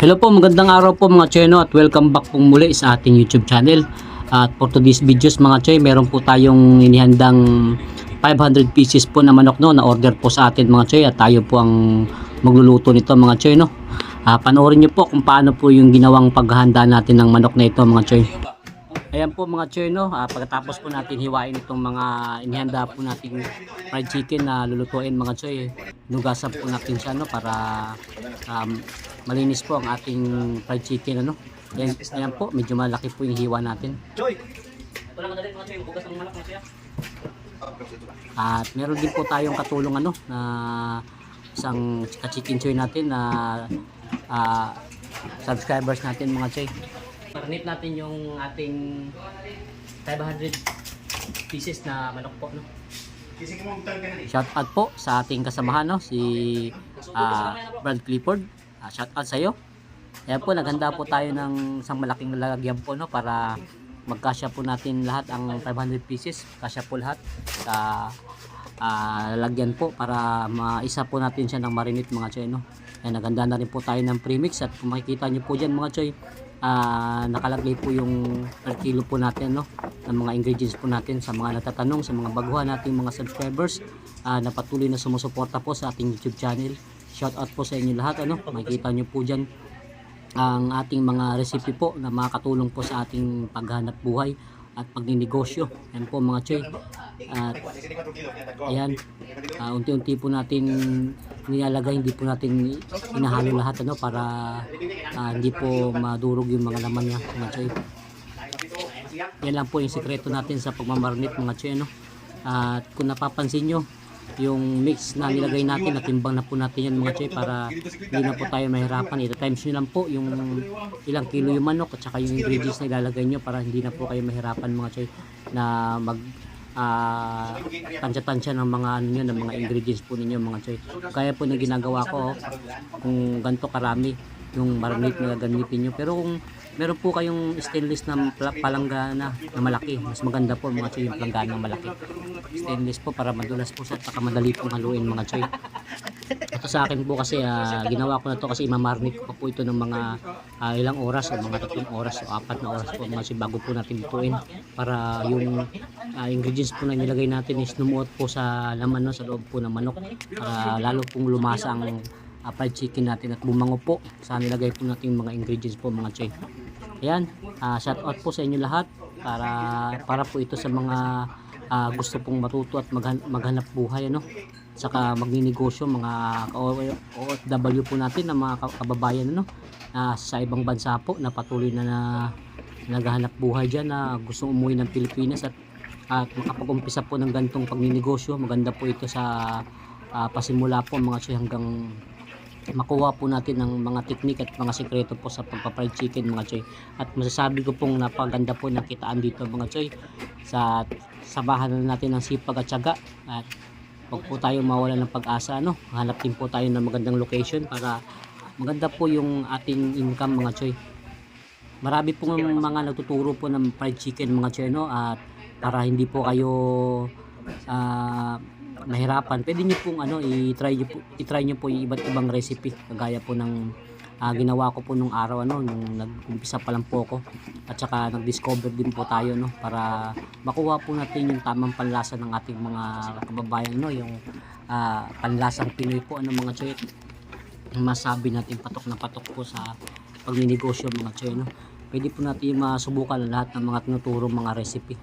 Hello po, magandang araw po mga Cheno at welcome back po muli sa ating YouTube channel. At for today's videos mga Choy, meron po tayong inihandang 500 pieces po na manok no, na order po sa atin mga Choy at tayo po ang magluluto nito mga Choy no. Ah, panoorin niyo po kung paano po yung ginawang paghahanda natin ng manok na ito mga Choy. Ayan po mga Choy no, ah, pagkatapos po natin hiwain itong mga inihanda po nating fried chicken na lulutuin mga Choy, nugasan po natin siya no para um, malinis po ang ating fried chicken ano. Ayan, ayan po, medyo malaki po yung hiwa natin. At meron din po tayong katulong ano na isang ka-chicken choy natin na ah, subscribers natin mga choy. Parinit natin yung ating 500 pieces na manok po no. Na Shout out po sa ating kasamahan no si ah, Brad Clifford. Ah, shout out sa iyo. Ayan po naghanda po tayo ng isang malaking lalagyan po no para magkasya po natin lahat ang 500 pieces. Kasya po lahat sa ah, lalagyan po para maisa po natin siya ng marinate mga choy no. Ayan, naganda na rin po tayo ng premix at kung makikita nyo po dyan mga choy ah, nakalagay po yung per kilo po natin no ng mga ingredients po natin sa mga natatanong sa mga baguhan nating mga subscribers ah, na patuloy na sumusuporta po sa ating YouTube channel. Shout out po sa inyo lahat ano. Makikita nyo po dyan ang ating mga recipe po na makakatulong po sa ating paghanap buhay at pagninegosyo. Yan po mga choy. At ayan, ah, unti-unti po natin nilalagay, hindi po natin inahalo lahat ano para ah, hindi po madurog yung mga laman niya mga choy. Yan lang po yung sekreto natin sa pagmamarinate mga choy no. At kung napapansin nyo, yung mix na nilagay natin, natimbang na po natin yan mga choy para hindi na po tayo mahirapan. Ito times nyo lang po yung ilang kilo yung manok at saka yung ingredients na ilalagay nyo para hindi na po kayo mahirapan mga choy na mag ah tansya-tansya ng mga ano nyo, ng mga ingredients po ninyo mga choy. Kaya po na ginagawa ko oh, kung ganito karami yung marinate na gagamitin nyo. Pero kung meron po kayong stainless na pala- palanggana na malaki, mas maganda po mga choy yung palanggana na malaki. Stainless po para madulas po sa at madali pong haluin mga choy. Ito sa akin po kasi ah, ginawa ko na to kasi imamarinate ko po ito ng mga ah, ilang oras o mga tatlong oras o apat na oras po mga choy bago po natin lutuin para yung ah, ingredients po na nilagay natin is lumuot po sa laman no, sa loob po ng manok para lalo pong lumasa ang ah, fried chicken natin at bumango po sa nilagay po natin mga ingredients po mga choy. Ayan, ah, shout out po sa inyo lahat para para po ito sa mga ah, gusto pong matuto at maghan- maghanap buhay ano? Saka magninegosyo mga OFW po natin na mga ka- kababayan ano? Na sa ibang bansa po na patuloy na, na naghahanap buhay dyan na gusto umuwi ng Pilipinas at at makapag-umpisa po ng gantong pagninegosyo. Maganda po ito sa ah, pasimula po mga hanggang makuha po natin ng mga teknik at mga sekreto po sa pagpa-fried chicken mga choy. At masasabi ko pong napaganda po ng kitaan dito mga choy sa sabahan na natin ng sipag at tiyaga. At huwag po tayo mawala ng pag-asa no hanap din po tayo ng magandang location para maganda po yung ating income mga choy. Marami po mga nagtuturo po ng fried chicken mga choy no at para hindi po kayo ah, mahirapan pwede niyo pong ano i-try niyo po i-try niyo po yung iba't ibang recipe. Kagaya po ng ah, ginawa ko po nung araw ano nung nag-umpisa pa lang po ako. At saka nag-discover din po tayo no para makuha po natin yung tamang panlasa ng ating mga kababayan no yung ah, panlasang Pinoy po ano mga choy. Masabi natin patok na patok po sa pagninegosyo mga choy no. Pwede po natin masubukan lahat ng mga tinuturo mga recipe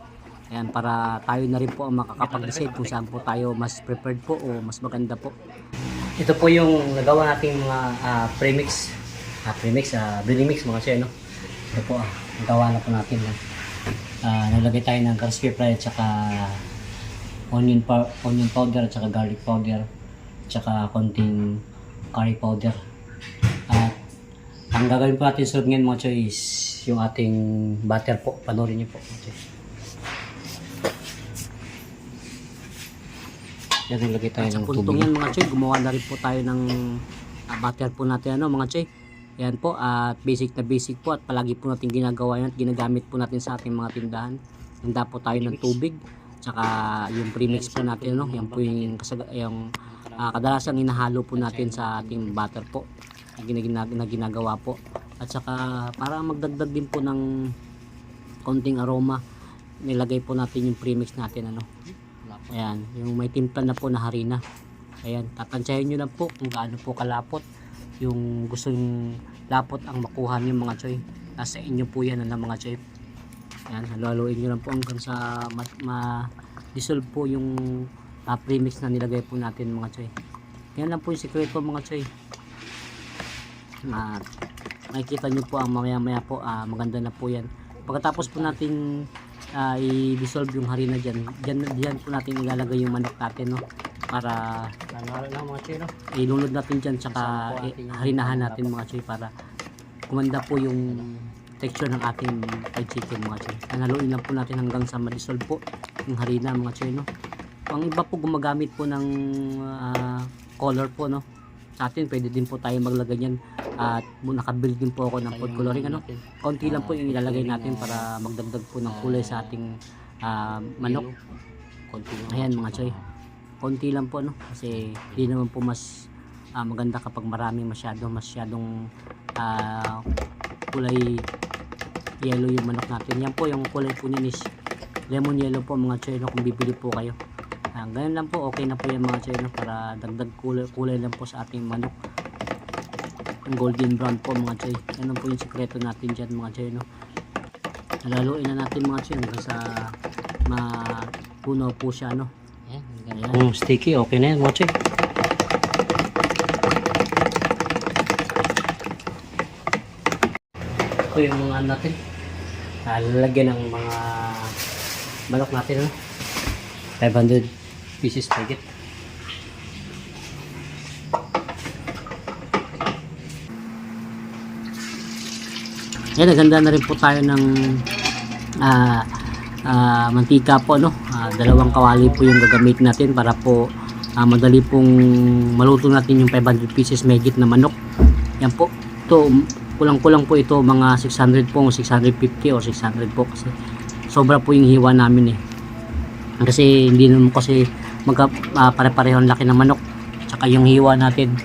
Ayan, para tayo na rin po ang makakapag-decide kung saan po tayo mas prepared po o mas maganda po. Ito po yung nagawa nating mga ah, premix. Ah, premix, ah, breading mix mga siya, no? Ito po, ah, nagawa na po natin. No? Ah, naglagay tayo ng crispy fry at saka onion, onion powder at saka garlic powder at saka konting curry powder. At Ang gagawin po natin sunod ngayon mga choy is yung ating butter po. Panorin niyo po mga choy. Yan ang lagay tayo ng tubig. yan mga choy, gumawa na rin po tayo ng ah, butter po natin ano mga choy. Yan po at basic na basic po at palagi po natin ginagawa yan at ginagamit po natin sa ating mga tindahan. Handa po tayo ng tubig tsaka yung premix po natin no, yan po yung, yung ah, kadalasang inahalo po natin sa ating butter po na, ginag- na ginagawa po. At saka para magdagdag din po ng konting aroma, nilagay po natin yung premix natin ano. Ayan, yung may timpla na po na harina. Ayan, tatansyahin nyo lang po kung gaano po kalapot. Yung gusto yung lapot ang makuha niyo mga choy. Nasa inyo po yan ano, mga choy. Ayan, halo-haloin nyo lang po hanggang sa ma- ma-dissolve po yung ah, premix na nilagay po natin mga choy. Yan lang po yung sikreto mga choy. At makikita nyo po ang mamaya maya po ah, maganda na po yan. Pagkatapos po natin ah, i-dissolve yung harina dyan, dyan, dyan po natin ilalagay yung manok natin no para Nanalo na mga choy, no? ilunod natin dyan tsaka Isama po i- natin yung harinahan natin mga choy para kumanda po yung texture ng ating fried chicken mga choy. Haluin lang po natin hanggang sa ma-dissolve po yung harina mga choy no. Ang iba po gumagamit po ng ah, color po no. Sa atin pwede din po tayo maglagay niyan at uh, nakabuild din po ako ng food coloring ano. Konti lang po yung ilalagay natin para magdagdag po ng kulay sa ating ah, manok. Konti lang. Ayan mga choy. Konti lang po no kasi di naman po mas ah, maganda kapag marami masyado masyadong ah, kulay yellow yung manok natin. Yan po yung kulay po niyan is lemon yellow po mga choy no kung bibili po kayo. Ah, ganyan lang po okay na po yung mga choy no para dagdag kulay, kulay lang po sa ating manok. Yung golden brown po mga choy. Yan lang po yung sikreto natin dyan mga choy no. Halaluin na natin mga choy hanggang sa mapuno po siya no. Ayan, Ayan. Kung sticky, okay na yan mga choy. Ito yung mga ano natin. Ah, lalagyan ng mga manok natin. Ano? 500 pieces packet. Yan, naganda na rin po tayo ng ah, ah, mantika po. No? Ah, dalawang kawali po yung gagamitin natin para po ah, madali pong maluto natin yung 500 pieces megit na manok. Yan po. Ito, kulang-kulang po ito mga 600 po, 650 o 600 po kasi sobra po yung hiwa namin eh. Kasi hindi naman kasi magka ah, pare-pareho ang laki ng manok. Tsaka yung hiwa natin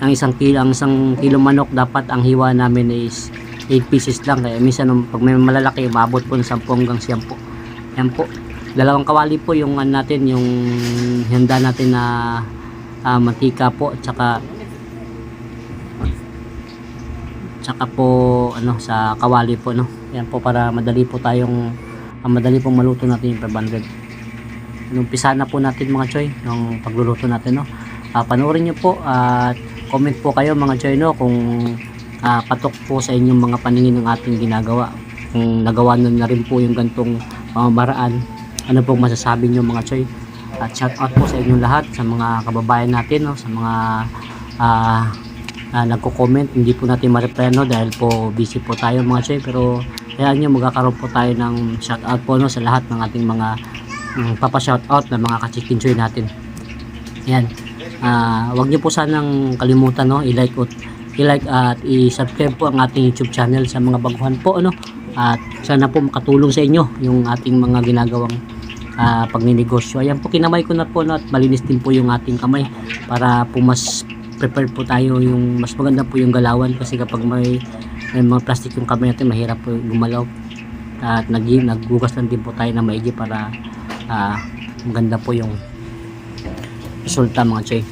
ang isang kilo, ang isang kilo manok dapat ang hiwa namin is 8 pieces lang kaya minsan pag may malalaki umabot po ng 10 hanggang 10 po. Yan po. Dalawang kawali po yung ano natin yung handa natin na ah, mantika po at saka tsaka po ano sa kawali po no yan po para madali po tayong ah, madali pong maluto natin yung 500 umpisa na po natin mga choy yung pagluluto natin no? Ah, panoorin nyo po at comment po kayo mga choy no? Kung ah, patok po sa inyong mga paningin ng ating ginagawa. Kung nagawa nyo na rin po yung gantong pamamaraan ano pong masasabi nyo mga choy? At shout out po sa inyong lahat sa mga kababayan natin no? Sa mga ah na nagko-comment. Hindi po natin ma-reply no? Dahil po busy po tayo mga choy. Pero kaya nyo magkakaroon po tayo ng shoutout po no? Sa lahat ng ating mga um, papa-shoutout na mga ka-chicken choy natin. Yan Ah, wag niyo po sanang kalimutan no? I-like at i-like at i-subscribe po ang ating YouTube channel sa mga baguhan po ano? At sana po makatulong sa inyo yung ating mga ginagawang ah, pagninegosyo. Ayan po kinamay ko na po no, at malinis din po yung ating kamay para po mas prepared po tayo yung mas maganda po yung galawan. Kasi kapag may, may mga plastic yung kamay natin mahirap po gumalaw. At nag naggugas lang din po tayo na maigi para ah, maganda po yung resulta mga choy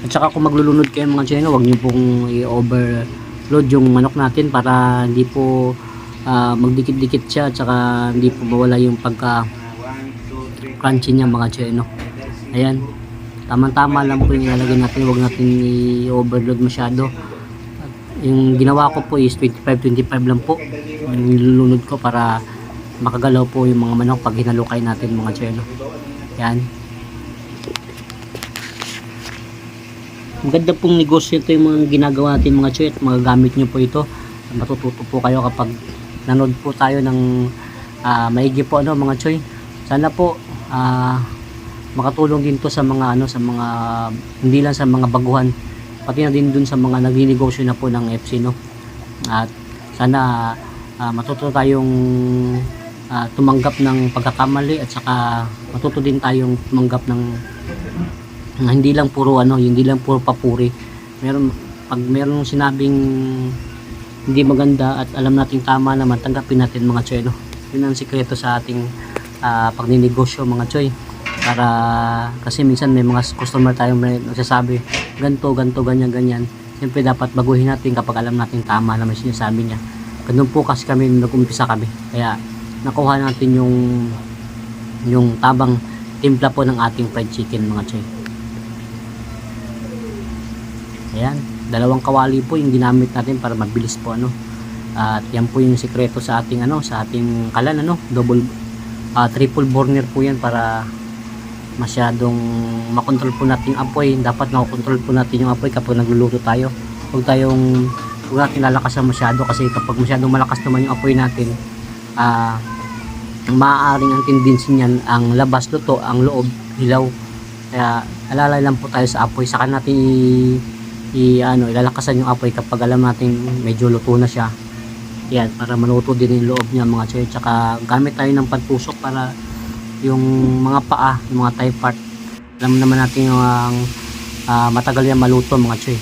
At saka kung maglulunod kayo mga chino, huwag niyo pong i-overload yung manok natin para hindi po ah, magdikit-dikit siya at saka hindi po mawala yung pagka crunchy niya mga chino. Ayan. Tama-tama lang po yung ilalagay natin, huwag natin i-overload masyado. At yung ginawa ko po is 25-25 lang po. Yung nilulunod ko para makagalaw po yung mga manok pag hinalukay natin mga choy no? yan maganda pong negosyo ito yung mga ginagawa natin mga at magagamit nyo po ito matututo po kayo kapag nanood po tayo ng ah, maigi po ano mga choy sana po ah, makatulong din to sa mga ano sa mga hindi lang sa mga baguhan pati na din dun sa mga nagninegosyo na po ng FC no at sana ah, matuto tayong ah, tumanggap ng pagkakamali at saka matuto din tayong tumanggap ng na hindi lang puro ano, hindi lang puro papuri. Meron pag meron sinabing hindi maganda at alam nating tama naman, tanggapin natin mga choy, no? Yun ang sikreto sa ating ah, pagninegosyo mga choy. Para kasi minsan may mga customer tayong may nagsasabi, ganto, ganto, ganyan, ganyan. Siyempre dapat baguhin natin kapag alam natin tama naman sinasabi niya. Ganun po kasi kami nag-umpisa kami. Kaya nakuha natin yung yung tabang timpla po ng ating fried chicken mga choy. Ayan, dalawang kawali po yung ginamit natin para mabilis po ano. At yan po yung sikreto sa ating ano, sa ating kalan ano, double ah, triple burner po yan para masyadong makontrol po natin yung apoy. Dapat nakokontrol po natin yung apoy kapag nagluluto tayo. Huwag tayong huwag natin lalakasan masyado kasi kapag masyadong malakas naman yung apoy natin, ah maaaring ang tendency niyan ang labas luto, ang loob hilaw. Kaya alalay lang po tayo sa apoy. Saka natin i, i ano, ilalakasan yung apoy kapag alam natin medyo luto na siya. Yan, para maluto din yung loob niya mga choy. Tsaka gamit tayo ng pantusok para yung mga paa, yung mga thigh part. Alam naman natin yung ah, matagal yan maluto mga choy.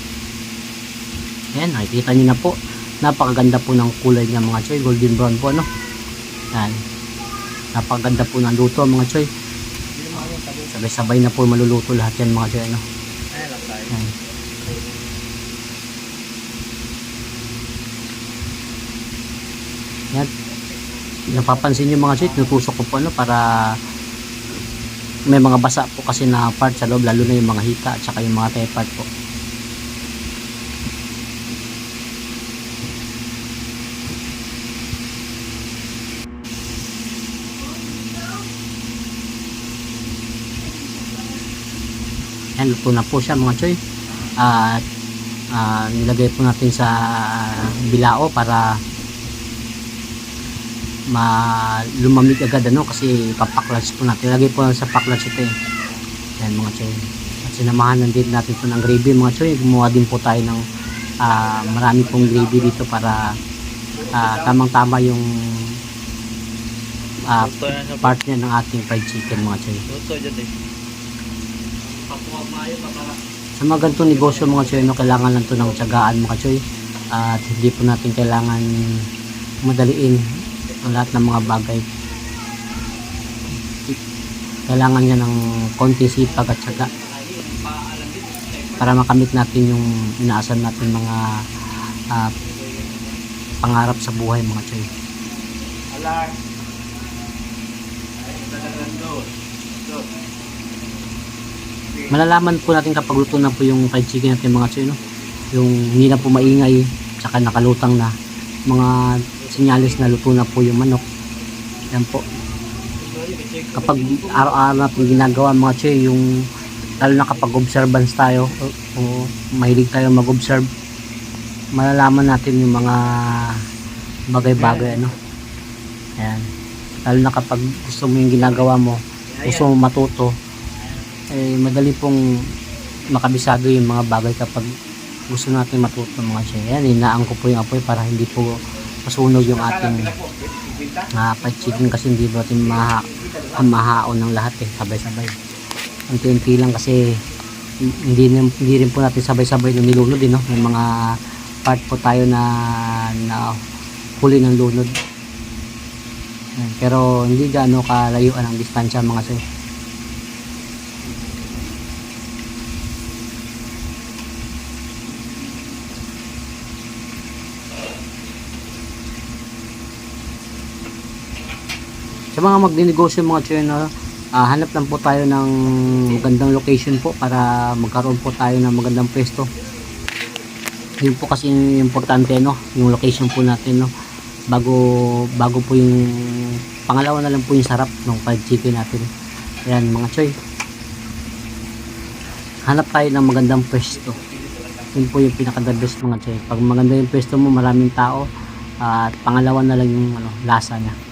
Yan, nakikita niyo na po. Napakaganda po ng kulay niya mga choy. Golden brown po, no? Yan. Napakaganda po ng luto mga choy. Sabay-sabay na po maluluto lahat yan mga choy, no? Yan. Yan. Napapansin nyo mga choy, tinutusok ko po ano para may mga basa po kasi na part sa loob lalo na yung mga hita at saka yung mga tayo part po. Yan, luto na po siya mga choy. At ah, nilagay po natin sa bilao para ma lumamig agad ano kasi papaklats po natin. Lagay po sa paklats ito eh. Yan mga choy. At sinamahan din natin po ng gravy mga choy. Gumawa din po tayo ng ah, marami pong gravy dito para ah, tamang-tama yung ah, part niya ng ating fried chicken mga choy. Sa mga ganitong negosyo mga choy, no, kailangan lang to ng tiyagaan mga choy. At hindi po natin kailangan madaliin ang lahat ng mga bagay. Kailangan niya ng konti sipag at tiyaga para makamit natin yung inaasan natin mga ah, pangarap sa buhay mga choy. malalaman po natin kapag luto na po yung fried chicken natin mga choy no yung hindi na po maingay tsaka nakalutang na mga sinyalis na luto na po yung manok. Yan po. Kapag araw-araw natin ginagawa mga choy yung lalo na kapag observance tayo o, o mahilig tayo mag-observe malalaman natin yung mga bagay-bagay ano. Yan. Lalo na kapag gusto mo yung ginagawa mo gusto mo matuto eh madali pong makabisado yung mga bagay kapag gusto natin matuto mga siya. Yan, inaan ko po yung apoy para hindi po masunog yung ating uh, kasi hindi natin maha, mahaon ng lahat eh, sabay-sabay. Unti-unti lang kasi hindi, hindi rin po natin sabay-sabay na nilunod din, no? May mga part po tayo na, na huli ng lunod. Pero hindi gaano kalayuan ang distansya mga sir. Sa mga magdinegosyo mga chino ah, hanap lang po tayo ng magandang location po para magkaroon po tayo ng magandang pwesto yun po kasi yung importante no yung location po natin no bago bago po yung pangalawa na lang po yung sarap ng fried chicken natin. Ayan mga choy. Hanap tayo ng magandang pwesto. Yun po yung pinaka the best mga choy. Pag maganda yung pwesto mo, maraming tao at pangalawa na lang yung ano, lasa niya.